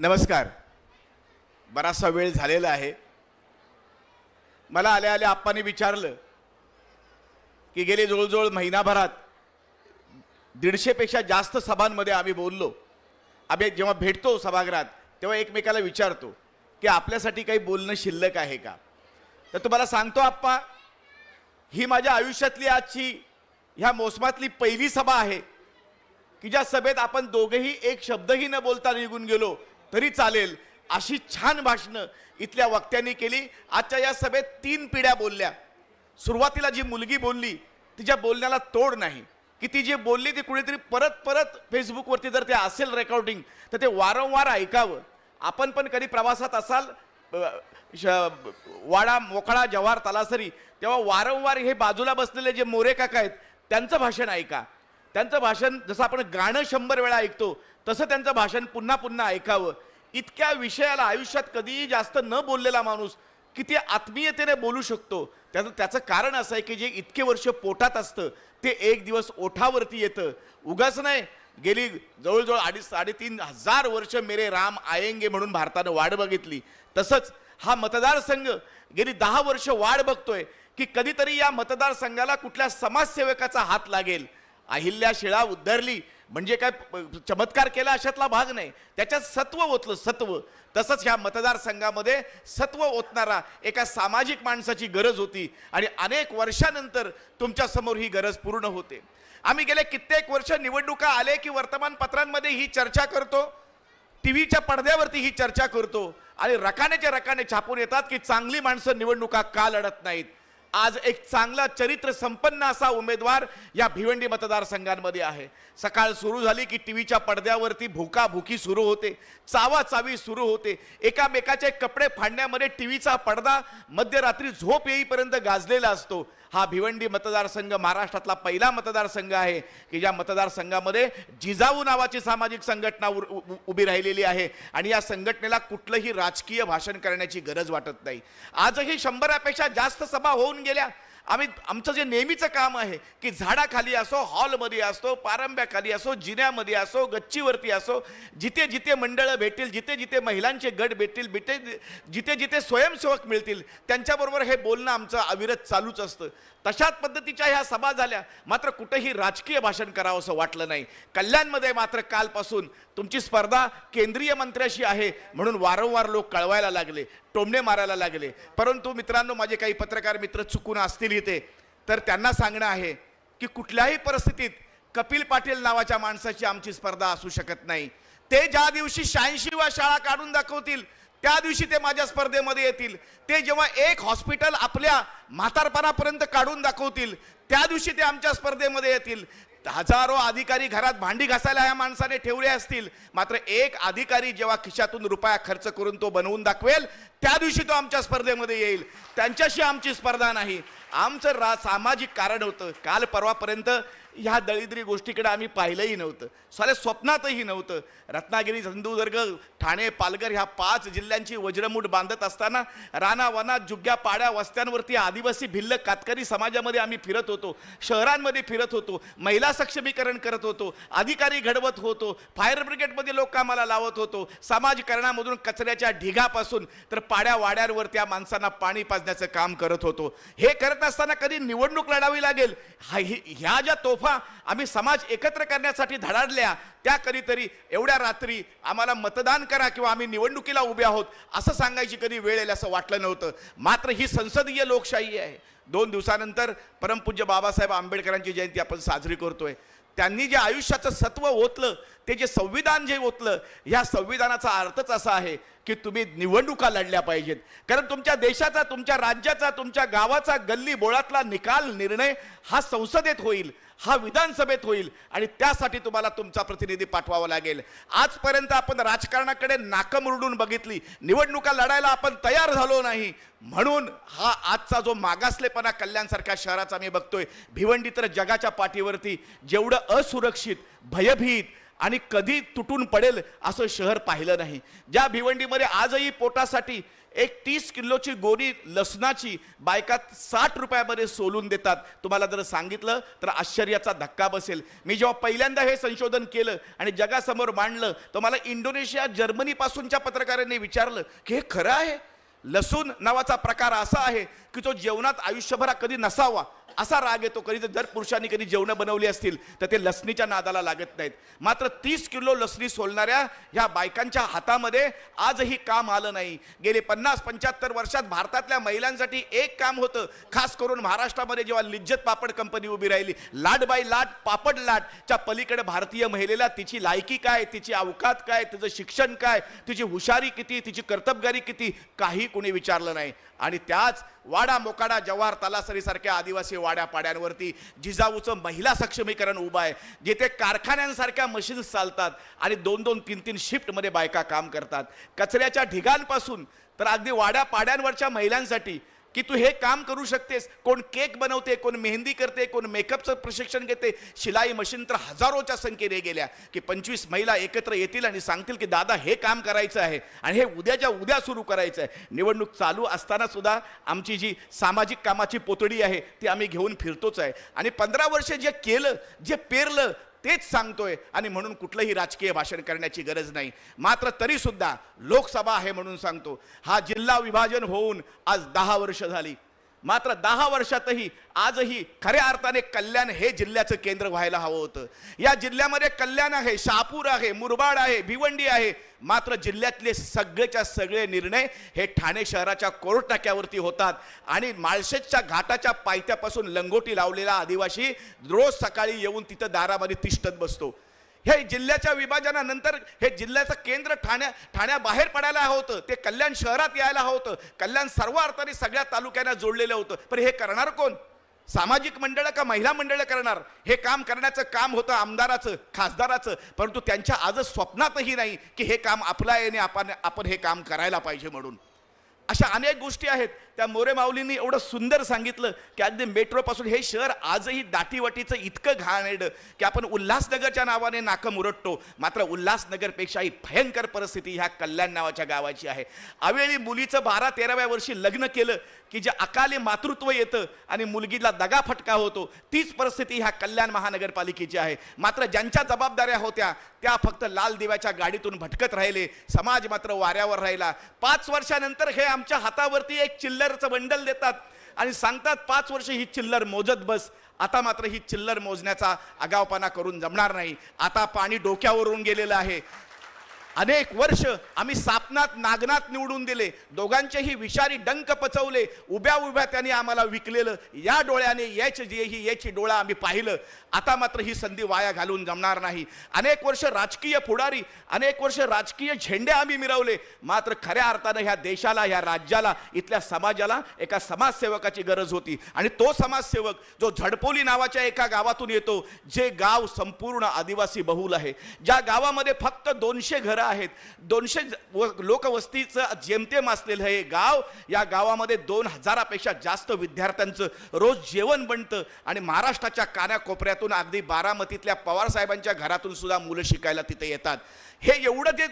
नमस्कार. बराचसा वेळ झालेला आहे. मला आल्या आल्या आप्पांनी विचारलं की गेले जवळजवळ महिनाभरात दीडशेपेक्षा जास्त सभांमध्ये आम्ही बोललो. आम्ही जेव्हा भेटतो सभागृहात तेव्हा एकमेकाला विचारतो की आपल्यासाठी काही बोलणं शिल्लक आहे का? तर तुम्हाला सांगतो आप्पा ही माझ्या आयुष्यातली आजची ह्या मोसमातली पहिली सभा आहे. की ज्या सभेत आपण दोघेही एक शब्दही न बोलता निघून गेलो तरी चालेल. अशी छान भाषणं इथल्या वक्त्यांनी केली. आजच्या या सभेत तीन पिढ्या बोलल्या. सुरुवातीला जी मुलगी बोलली तिच्या बोलण्याला तोड नाही. की ती जी बोलली ती कुणीतरी परत परत फेसबुकवरती जर ते असेल रेकॉर्डिंग तर ते वारंवार ऐकावं. आपण पण कधी प्रवासात असाल श- वाडा मोकळा जव्हार तलासरी तेव्हा वारंवार हे बाजूला बसलेले जे मोरे काका आहेत त्यांचं भाषण ऐका. त्यांचं भाषण जसं आपण गाणं शंभर वेळा ऐकतो तसं त्यांचं भाषण पुन्हा पुन्हा ऐकावं. इतक्या विषयाला आयुष्यात कधीही जास्त न बोललेला माणूस किती आत्मीयतेने बोलू शकतो. त्याचं त्याचं कारण असं आहे की जे इतके वर्ष पोटात असतं ते एक दिवस ओठावरती येतं. उगाच नाही गेली जवळजवळ अडीच साडेतीन हजार वर्ष मेरे राम आयंगे म्हणून भारतानं वाट बघितली. तसंच हा मतदारसंघ गेली दहा वर्ष वाढ बघतोय की कधीतरी या मतदारसंघाला कुठल्या समाजसेवकाचा हात लागेल. अहिल्या शिळा उद्धरली. म्हणजे काय चमत्कार केला अशातला भाग नाही. त्याच्यात सत्व ओतलं सत्व. तसंच ह्या मतदारसंघामध्ये सत्व ओतणारा एका सामाजिक माणसाची गरज होती. आणि अनेक वर्षानंतर तुमच्यासमोर ही गरज पूर्ण होते. आम्ही गेले कित्येक वर्ष निवडणुका आले की वर्तमानपत्रांमध्ये ही चर्चा करतो. टी व्हीच्या पडद्यावरती ही चर्चा करतो. आणि रकानेच्या रकाने छापून येतात की चांगली माणसं निवडणुका का लढत नाहीत. आज एक चांगला चरित्र संपन्न असा उमेदवार या भिवंडी मतदारसंघांमध्ये आहे. सकाळ सुरू झाली की टी व्हीच्या पडद्यावरती भुकाभुकी सुरू होते. चावा चावी सुरू होते. एकामेकाचे कपडे फाडण्यामध्ये टी व्हीचा पडदा मध्यरात्री झोप येईपर्यंत गाजलेला असतो. हा भिवंडी मतदारसंघ महाराष्ट्रातला पहिला मतदारसंघ आहे की ज्या मतदारसंघामध्ये जिजाऊ नावाची सामाजिक संघटना उ- उभी राहिलेली आहे आणि या संघटनेला कुठलंही राजकीय भाषण करण्याची गरज वाटत नाही. आजही शंभरापेक्षा जास्त सभा होऊन गेल्या. आम्ही आमचं जे नेहमीचं काम आहे की झाडाखाली असो हॉलमध्ये असो पारंब्याखाली असो जिन्यामध्ये असो गच्चीवरती असो जिथे जिथे मंडळं भेटतील जिथे जिथे महिलांचे गट भेटतील भेटे जिथे जिथे स्वयंसेवक मिळतील त्यांच्याबरोबर हे बोलणं आमचं अविरत चालूच असतं. तशाच पद्धतीच्या ह्या सभा झाल्या. मात्र कुठेही राजकीय भाषण करावं असं वाटलं नाही. कल्याणमध्ये मात्र कालपासून तुमची स्पर्धा केंद्रीय मंत्र्याशी आहे म्हणून वारंवार लोक कळवायला लागले. टोमणे मारायला लागले. परंतु मित्रांनो माझे काही पत्रकार मित्र चुकून असतील इथे. तर त्यांना सांगणं आहे की कुठल्याही परिस्थितीत कपिल पाटील नावाच्या माणसाची आमची स्पर्धा असू शकत नाही. ते ज्या दिवशी शहाऐंशी वा शाळा काढून दाखवतील त्या दिवशी ते माझ्या स्पर्धेमध्ये येतील. ते जेव्हा एक हॉस्पिटल आपल्या म्हातारपणापर्यंत काढून दाखवतील त्या दिवशी ते आमच्या स्पर्धेमध्ये येतील. हजारो अधिकारी घरात भांडी घासायला या माणसाने ठेवले असतील. मात्र एक अधिकारी जेव्हा खिशातून रुपया खर्च करून तो बनवून दाखवेल त्या दिवशी तो आमच्या स्पर्धेमध्ये येईल. त्यांच्याशी आमची स्पर्धा नाही. आमचं रा सामाजिक कारण होतं. काल परवापर्यंत ह्या दळिद्री गोष्टीकडे आम्ही पाहिलंही नव्हतं. साले स्वप्नातही नव्हतं. रत्नागिरी सिंधुदुर्ग ठाणे पालघर ह्या पाच जिल्ह्यांची वज्रमूठ बांधत असताना रानावना जुग्या पाड्या वस्त्यांवरती आदिवासी भिल्ल कातकरी समाजामध्ये आम्ही फिरत होतो. शहरांमध्ये फिरत होतो. महिला सक्षमीकरण करत होतो. अधिकारी घडवत होतो. फायर ब्रिगेडमध्ये लोक कामाला लावत होतो. समाजकारणामधून कचऱ्याच्या ढिगापासून तर पाड्या वाड्यांवर त्या माणसांना पाणी पाजण्याचं काम करत होतो. हे करत असताना कधी निवडणूक लढावी लागेल? ह्या ज्या तोफा आम्ही समाज एकत्र करण्यासाठी धडाडल्या त्या कधीतरी एवढ्या रात्री आम्हाला मतदान करा किंवा आम्ही निवडणुकीला उभे आहोत असं सांगायची कधी वेळ येईल असं वाटलं नव्हतं. मात्र ही संसदीय लोकशाही आहे. दोन दिवसानंतर परमपूज्य बाबासाहेब आंबेडकरांची जयंती आपण साजरी करतोय. त्यांनी जे आयुष्याचं सत्व ओतलं ते जे संविधान जे ओतलं ह्या संविधानाचा अर्थच असा आहे की तुम्ही निवडणुका लढल्या पाहिजेत. कारण तुमच्या देशाचा तुमच्या राज्याचा तुमच्या गावाचा गल्ली बोळातला निकाल निर्णय हा संसदेत होईल. हा विधानसभेत होईल आणि त्यासाठी तुम्हाला तुमचा प्रतिनिधी पाठवावा लागेल. आजपर्यंत आपण राजकारणाकडे नाकं मुरडून बघितली. निवडणुका लढायला आपण तयार झालो नाही. म्हणून हा आजचा जो मागासलेपणा कल्याणसारख्या शहराचा मी बघतोय. भिवंडी तर जगाच्या पाठीवरती. जेवढं असुरक्षित भयभीत आणि कधी तुटून पडेल असं शहर पाहिलं नाही. ज्या भिवंडीमध्ये आजही पोटासाठी एक तीस किलोची गोरी लसणाची बायकात साठ रुपयामध्ये सोलून देतात. तुम्हाला जर सांगितलं तर आश्चर्याचा धक्का बसेल. मी जेव्हा पहिल्यांदा हे संशोधन केलं आणि जगासमोर मांडलं तर मला इंडोनेशिया जर्मनीपासूनच्या पत्रकारांनी विचारलं की हे खरं आहे? लसूण नावाचा प्रकार असा आहे की तो जेवणात आयुष्यभरा कधी नसावा असा राग येतो. कधी जर पुरुषांनी कधी जेवणं बनवली असतील तर ते लसणीच्या नादाला लागत नाहीत. मात्र तीस किलो लसणी सोलणाऱ्या ह्या बायकांच्या हातामध्ये आजही काम आलं नाही. गेले पन्नास पंच्याहत्तर वर्षात भारतातल्या महिलांसाठी एक काम होतं. खास करून महाराष्ट्रामध्ये जेव्हा लिज्जत पापड कंपनी उभी राहिली लाट बाय लाट पापड लाटच्या पलीकडे भारतीय महिलेला तिची लायकी काय तिची अवकात काय तिचं शिक्षण काय तिची हुशारी किती तिची कर्तबगारी किती काही कुणी विचारलं नाही. आणि त्याच वाडा मोकाडा जव्हार तलासरीसारख्या आदिवासी वाड्या पाड्यांवरती जिजाऊचं महिला सक्षमीकरण उभं आहे. जिथे कारखान्यांसारख्या मशीन्स चालतात आणि दोन दोन तीन तीन शिफ्टमध्ये बायका काम करतात. कचऱ्याच्या ढिगांपासून तर अगदी वाड्या पाड्यांवरच्या महिलांसाठी की तू हे काम करू शकतेस. कोण केक बनवते कोण मेहंदी करते कोण मेकअपचं प्रशिक्षण घेते. शिलाई मशीन तर हजारोच्या संख्येने गेल्या की पंचवीस महिला एकत्र येतील आणि सांगतील की दादा हे काम करायचं आहे आणि हे उद्याच्या उद्या सुरू करायचं आहे. निवडणूक चालू असताना सुद्धा आमची जी सामाजिक कामाची पोतडी आहे ती आम्ही घेऊन फिरतोच आहे. आणि पंधरा वर्षे जे केलं जे पेरलं तेच सांगतोय आणि म्हणून कुठलंही राजकीय भाषण करण्याची गरज नाही. मात्र तरीसुद्धा लोकसभा आहे म्हणून सांगतो. हा जिल्हा विभाजन होऊन आज दहा वर्ष झाली. मात्र दहा वर्षातही आजही खऱ्या अर्थाने कल्याण हे जिल्ह्याचं केंद्र व्हायला हवं होतं. या जिल्ह्यामध्ये कल्याण आहे शहापूर आहे मुरबाड आहे भिवंडी आहे. मात्र जिल्ह्यातले सगळेच्या सगळे निर्णय हे ठाणे शहराच्या कोर्ट टाक्यावरती होतात. आणि माळशेजच्या घाटाच्या पायथ्यापासून लंगोटी लावलेला आदिवासी रोज सकाळी येऊन तिथं दारामध्ये तिष्ठत बसतो. हे जिल्ह्याच्या विभाजनानंतर हे जिल्ह्याचं केंद्र ठाण्या ठाण्याबाहेर पडायला हवं होतं. ते कल्याण शहरात यायला हवं होतं. कल्याण सर्व अर्थाने सगळ्या तालुक्यांना जोडलेलं होतं. पण हे करणार कोण? सामाजिक मंडळ का महिला मंडळ करणार? हे काम करण्याचं काम होतं आमदाराचं खासदाराचं. परंतु त्यांच्या आजच स्वप्नातही नाही की हे काम आपलं आहे आणि आपण आपण हे काम करायला पाहिजे म्हणून. अशा अनेक गोष्टी आहेत. त्या मोरे माऊलींनी एवढं सुंदर सांगितलं की अगदी मेट्रोपासून हे शहर आजही दाटीवाटीचं इतकं घाणेरडं की आपण उल्हासनगरच्या नावाने नाकं मुरटतो. मात्र उल्हासनगरपेक्षाही भयंकर परिस्थिती ह्या कल्याण नावाच्या गावाची आहे. अवेळी मुलीचं बारा तेराव्या वर्षी लग्न केलं की जे अकाली मातृत्व येतं आणि मुलगीला दगा फटका होतो तीच परिस्थिती ह्या कल्याण महानगरपालिकेची आहे. मात्र ज्यांच्या जबाबदाऱ्या होत्या त्या फक्त लाल दिव्याच्या गाडीतून भटकत राहिले. समाज मात्र वाऱ्यावर राहिला. पाच वर्षानंतर हे आमच्या हातावरती एक चिल्लर चिल्लरचं बंडल देतात आणि सांगतात पाच वर्ष ही चिल्लर मोजत बस आता मात्र ही चिल्लर मोजण्याचा आगावपणा करून जमणार नाही. आता पाणी डोक्यावरून गेलेलं आहे. अनेक वर्ष आम्ही सापनात नागनात निवडून दिले. दोघांचेही विषारी डंक पचवले. उभ्या उभ्या त्यांनी आम्हाला विकलेलं. या डोळ्याने याच जे ही याची डोळा आम्ही पाहिलं. आता मात्र ही संधी वाया घालून जमणार नाही. अनेक वर्ष राजकीय पुढारी अनेक वर्ष राजकीय झेंडे आम्ही मिरवले. मात्र खऱ्या अर्थानं ह्या देशाला ह्या राज्याला इथल्या समाजाला एका समाजसेवकाची गरज होती. आणि तो समाजसेवक जो झडपोली नावाच्या एका गावातून येतो जे गाव संपूर्ण आदिवासी बहुल आहे. ज्या गावामध्ये फक्त दोनशे घर आहेत. दोनशे लोकवस्तीचं जेमतेम असलेलं हे गाव या गावामध्ये दोन हजारापेक्षा जास्त विद्यार्थ्यांचं रोज जेवण बनतं आणि महाराष्ट्राच्या कानाकोपऱ्यातून अगदी बारामतीतल्या पवार साहेबांच्या घरातून सुद्धा मुलं शिकायला तिथे येतात. हे एवढं जे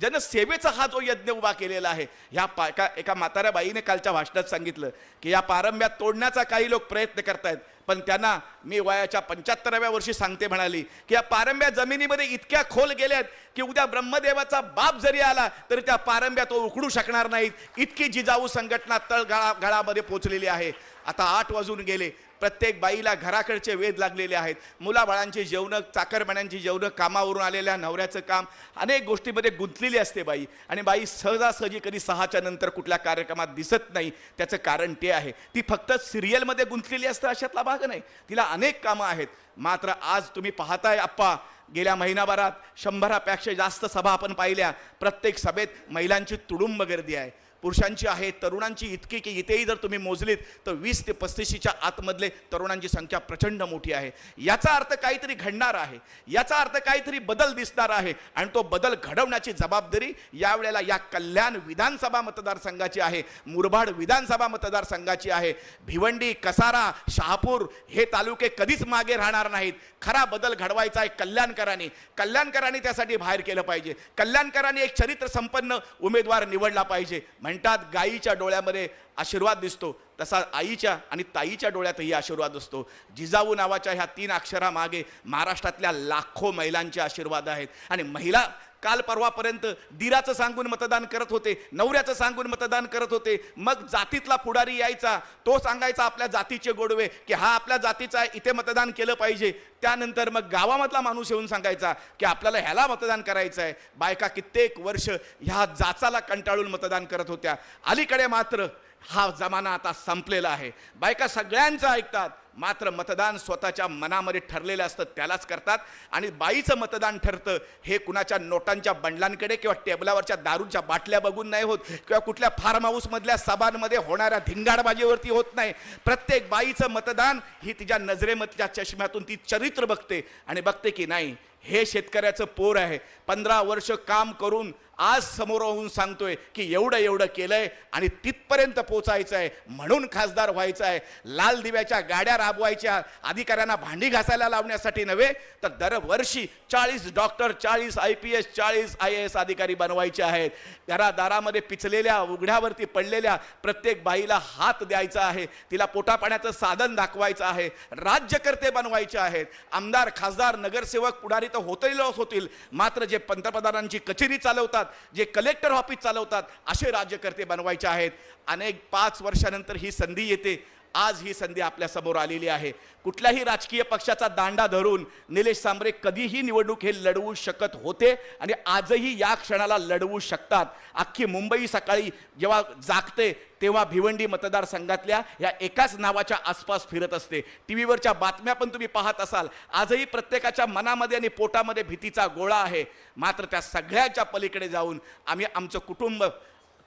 जनसेवेचा हा जो यज्ञ उभा केलेला आहे ह्या पा एका एका म्हाताऱ्या बाईने कालच्या भाषणात सांगितलं की या पारंब्यात तोडण्याचा काही लोक प्रयत्न करतायत पण त्यांना मी वयाच्या पंच्याहत्तराव्या वर्षी सांगते म्हणाली की या पारंब्या जमिनीमध्ये इतक्या खोल गेल्यात की उद्या ब्रह्मदेवाचा बाप जरी आला तरी त्या पारंब्या तो उकडू शकणार नाहीत. इतकी जिजाऊ संघटना तळगळा गळामध्ये पोचलेली आहे. आता आठ वाजून गेले. प्रत्येक बाईला घराकडचे वेध लागलेले आहेत. मुलाबाळांची जेवणं चाकरमान्यांची जेवणं कामावरून आलेल्या नवऱ्याचं काम अनेक गोष्टीमध्ये गुंतलेली असते बाई. आणि बाई सहजासहजी कधी सहाच्या नंतर कुठल्या कार्यक्रमात दिसत नाही. त्याचं कारण ते आहे. ती फक्त सिरियलमध्ये गुंतलेली असतं अशातला भाग नाही. तिला अनेक कामं आहेत. मात्र आज तुम्ही पाहताय आप्पा गेल्या महिनाभरात शंभरापेक्षा जास्त सभा आपण पाहिल्या. प्रत्येक सभेत महिलांची तुडुंब गर्दी आहे. पुरुषांची आहे तरुणांची इतकी की इथेही जर तुम्ही मोजलीत तर वीस ते पस्तीशीच्या आतमधले तरुणांची संख्या प्रचंड मोठी आहे. याचा अर्थ काहीतरी घडणार आहे. याचा अर्थ काहीतरी बदल दिसणार आहे. आणि तो बदल घडवण्याची जबाबदारी यावेळेला या कल्याण विधानसभा मतदारसंघाची आहे. मुरबाड विधानसभा मतदारसंघाची आहे. भिवंडी कसारा शहापूर हे तालुके कधीच मागे राहणार नाहीत. खरा बदल घडवायचा आहे कल्याणकरांनी. कल्याणकरांनी त्यासाठी बाहेर केलं पाहिजे. कल्याणकरांनी एक चरित्र संपन्न उमेदवार निवडला पाहिजे. म्हणतात गाईच्या डोळ्यामध्ये आशीर्वाद दिसतो. तसा आईच्या आणि ताईच्या डोळ्यातही आशीर्वाद असतो. जिजाऊ नावाच्या ह्या तीन अक्षरामागे महाराष्ट्रातल्या लाखो महिलांचे आशीर्वाद आहेत. आणि महिला काल परवापर्यंत दिराचं सांगून मतदान करत होते नवऱ्याचं सांगून मतदान करत होते. मग जातीतला पुढारी यायचा तो सांगायचा आपल्या जातीचे गोडवे की हा आपल्या जातीचा आहे इथे मतदान केलं पाहिजे. त्यानंतर मग गावामधला माणूस येऊन सांगायचा की आपल्याला ह्याला मतदान करायचं आहे. बायका कित्येक वर्ष ह्या जाचाला कंटाळून मतदान करत होत्या. अलीकडे मात्र हा जमाना आता संपलेला आहे. बायका सगळ्यांचं ऐकतात मात्र मतदान स्वतःच्या मनामध्ये ठरलेलं असतं त्यालाच करतात. आणि बाईचं मतदान ठरतं हे कुणाच्या नोटांच्या बंडलांकडे किंवा टेबलावरच्या दारूच्या बाटल्या बघून नाही होत किंवा कुठल्या फार्म हाऊसमधल्या सभांमध्ये होणाऱ्या धिंगाडबाजीवरती होत नाही. प्रत्येक बाईचं मतदान ही तिच्या नजरेमधल्या चष्म्यातून ती चरित्र बघते आणि बघते की नाही हे शेतकऱ्याचं पोर आहे. पंधरा वर्ष काम करून आज समोर होऊन सांगतोय की एवढं एवढं केलंय आणि तिथपर्यंत पोचायचं आहे म्हणून खासदार व्हायचं आहे लाल दिव्याच्या गाड्या राबवायच्या अधिकाऱ्यांना भांडी घासायला लावण्यासाठी नव्हे तर दरवर्षी चाळीस डॉक्टर चाळीस आय पी एस चाळीस आय ए एस अधिकारी बनवायचे आहेत. घरादारामध्ये पिचलेल्या उघड्यावरती पडलेल्या प्रत्येक बाईला हात द्यायचा आहे. तिला पोटापाण्याचं साधन दाखवायचं आहे. राज्यकर्ते बनवायचे आहेत. आमदार खासदार नगरसेवक पुढारी तर होतील होतील. मात्र जे पंतप्रधानांची कचेरी चालवतात जे कलेक्टर ऑफिस चालवतात असे राज्यकर्ते बनवायचे आहेत. अनेक पाच वर्षानंतर ही संधी येते. आज ही संधी आपल्यासमोर आलेली आहे. कुठल्याही राजकीय पक्षाचा दांडा धरून निलेश सांबरे कधीही निवडणूक हे लढवू शकत होते आणि आजही या क्षणाला लढवू शकतात. अख्खी मुंबई सकाळी जेव्हा जागते तेव्हा भिवंडी मतदारसंघातल्या या एकाच नावाच्या आसपास फिरत असते. टी व्हीवरच्या बातम्या पण तुम्ही पाहत असाल. आजही प्रत्येकाच्या मनामध्ये आणि पोटामध्ये भीतीचा गोळा आहे. मात्र त्या सगळ्याच्या पलीकडे जाऊन आम्ही आमचं कुटुंब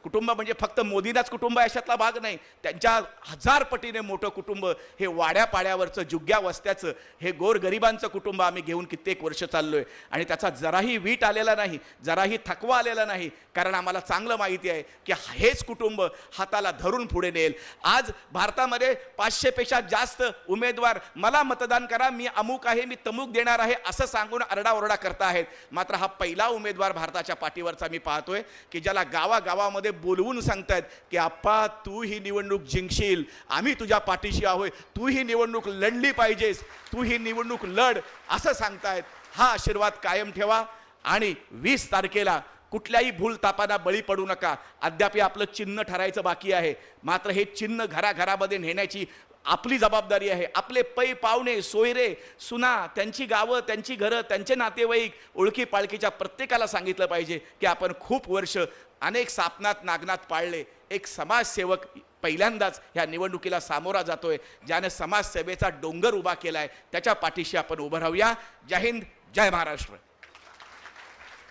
कुटुंब म्हणजे फक्त मोदींनाच कुटुंब आहे अशातला भाग नाही. त्यांच्या हजार पटीने मोठं कुटुंब हे वाड्यापाड्यावरचं जुग्या वस्त्याचं हे गोरगरिबांचं कुटुंब आम्ही घेऊन कित्येक वर्ष चाललो आहे आणि त्याचा जराही वीट आलेला नाही जराही थकवा आलेला नाही. कारण आम्हाला चांगलं माहिती आहे की हेच कुटुंब हाताला धरून पुढे नेल आज भारतामध्ये पाचशेपेक्षा जास्त उमेदवार मला मतदान करा मी अमुक आहे मी तमुक देणार आहे असं सांगून आरडाओरडा करता आहेत मात्र हा पहिला उमेदवार भारताच्या पाठीवरचा मी पाहतोय की ज्याला गावागावामध्ये बोलवून सांगतायत की आप्पा तू ही निवडणूक जिंकशील. आम्ही तुझ्या पाठीशी आहोय तू ही निवडणूक लढली पाहिजेस. तू ही निवडणूक लढ. असं सांगतायत. हा आशीर्वाद कायम ठेवा. आणि वीस तारखेला कुठल्याही भूल तापांना बळी पडू नका. अद्याप हे आपलं चिन्ह ठरायचं बाकी आहे. मात्र हे चिन्ह घराघरामध्ये नेण्याची आपली जबाबदारी आहे. आपले पै पाहुणे सोयरे सुना त्यांची गावं त्यांची घरं त्यांचे नातेवाईक ओळखी पाळखीच्या प्रत्येकाला सांगितलं पाहिजे की आपण खूप वर्ष अनेक सापनात नागनात पाळले. एक समाजसेवक पहिल्यांदाच ह्या निवडणुकीला सामोरा जातोय. ज्याने समाजसेवेचा डोंगर उभा केला आहे त्याच्या पाठीशी आपण उभं राहूया. जय हिंद जय महाराष्ट्र.